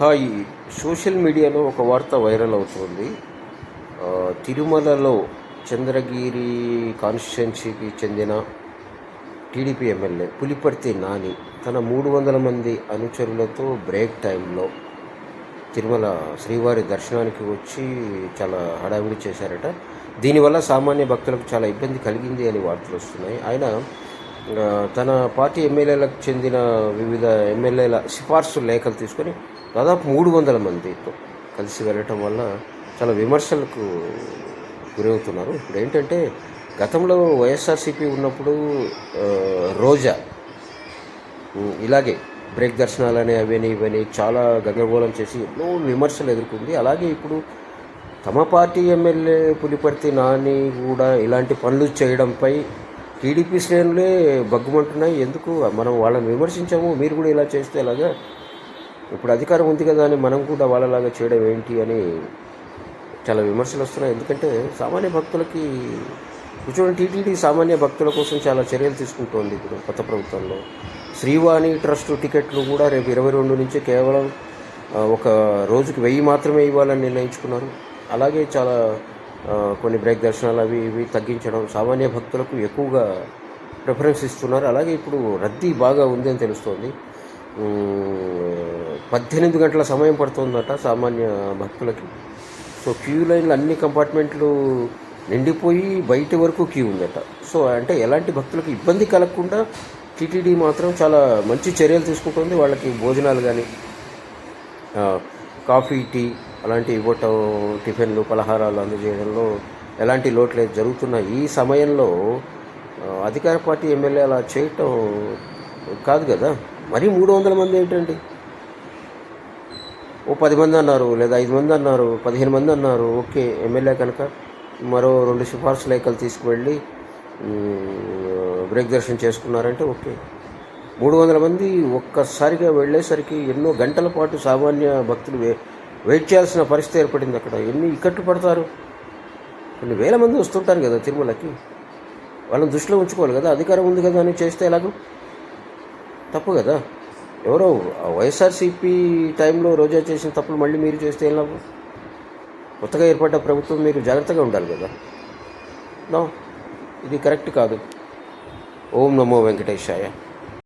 Hi social మీడియాలో ఒక వార్త వైరల్ అవుతుంది. తిరుమలలో చంద్రగిరి కాన్స్టిట్యున్సీకి చెందిన టీడీపీ ఎమ్మెల్యే పులిపర్తి నాని తన మూడు వందల మంది అనుచరులతో బ్రేక్ టైంలో తిరుమల శ్రీవారి దర్శనానికి వచ్చి చాలా హడావిడి చేశారట. దీనివల్ల సామాన్య భక్తులకు చాలా ఇబ్బంది కలిగింది అని వార్తలు వస్తున్నాయి. ఆయన తన పార్టీ ఎమ్మెల్యేలకు చెందిన వివిధ ఎమ్మెల్యేల సిఫార్సు లేఖలు తీసుకొని దాదాపు మూడు వందల మందితో కలిసి వెళ్ళటం వల్ల చాలా విమర్శలకు గురవుతున్నారు. ఇప్పుడు ఏంటంటే గతంలో వైఎస్ఆర్సీపీ ఉన్నప్పుడు రోజా ఇలాగే బ్రేక్ దర్శనాలని అవని ఇవని చాలా గందరగోళం చేసి ఎన్నో విమర్శలు ఎదుర్కొంది. అలాగే ఇప్పుడు తమ పార్టీ ఎమ్మెల్యే పులిపర్తి నాని కూడా ఇలాంటి పనులు చేయడంపై టీడీపీ శ్రేణులే బగ్గుమంటున్నాయి ఎందుకు? మనం వాళ్ళని విమర్శించాము. మీరు కూడా ఇలా చేస్తే ఎలాగా? ఇప్పుడు అధికారం ఉంది కదా అని మనం కూడా వాళ్ళలాగా చేయడం ఏంటి అని చాలా విమర్శలు వస్తున్నాయి. ఎందుకంటే సామాన్య భక్తులకి కూర్చోండి టీటీడీ సామాన్య భక్తుల కోసం చాలా చర్యలు తీసుకుంటోంది ఇప్పుడు కొత్త ప్రభుత్వంలో. శ్రీవాణి ట్రస్ట్ టికెట్లు కూడా రేపు ఇరవై రెండు నుంచి కేవలం ఒక రోజుకి వెయ్యి మాత్రమే ఇవ్వాలని నిర్ణయించుకున్నారు. అలాగే చాలా కొన్ని బ్రేక్ దర్శనాలు అవి ఇవి తగ్గించడం సామాన్య భక్తులకు ఎక్కువగా ప్రిఫరెన్స్ ఇస్తున్నారు. అలాగే ఇప్పుడు రద్దీ బాగా ఉంది అని తెలుస్తోంది. పద్దెనిమిది గంటల సమయం పడుతుందట సామాన్య భక్తులకి. సో క్యూ లైన్లు అన్ని కంపార్ట్మెంట్లు నిండిపోయి బయట వరకు క్యూ ఉందట. సో అంటే ఎలాంటి భక్తులకు ఇబ్బంది కలగకుండా టీటీడీ మాత్రం చాలా మంచి చర్యలు తీసుకుంటుంది. వాళ్ళకి భోజనాలు కానీ కాఫీ టీ అలాంటి ఇవ్వటం టిఫిన్లు పలహారాలు అందజేయడంలో ఎలాంటి లోటు లేదు. జరుగుతున్న ఈ సమయంలో అధికార పార్టీ ఎమ్మెల్యే అలా చేయటం కాదు కదా? మరీ మూడు వందల మంది ఏంటండి? ఓ పది మంది అన్నారు లేదా ఐదు మంది అన్నారు పదిహేను మంది అన్నారు ఓకే ఎమ్మెల్యే కనుక మరో రెండు సిఫార్సు లేఖలు తీసుకువెళ్ళి బ్రేక్ దర్శనం చేసుకున్నారంటే ఓకే. మూడు వందల మంది ఒక్కసారిగా వెళ్ళేసరికి ఎన్నో గంటల పాటు సామాన్య భక్తులు వే వెయిట్ చేయాల్సిన పరిస్థితి ఏర్పడింది అక్కడ. ఎన్ని ఇక్కట్లు పడతారు? కొన్ని వేల మంది వస్తుంటారు కదా తిరుమలకి. వాళ్ళని దృష్టిలో ఉంచుకోవాలి కదా. అధికారం ఉంది కదా అని చేస్తే ఎలాగో? తప్పు కదా. ఎవరో వైఎస్ఆర్సీపీ టైంలో రోజా చేసిన తప్పులు మళ్ళీ మీరు చేస్తే ఎలా కొత్తగా ఏర్పడ్డ ప్రభుత్వం మీరు జాగ్రత్తగా ఉండాలి కదా. నో ఇది కరెక్ట్ కాదు. ఓం నమో వెంకటేశాయ.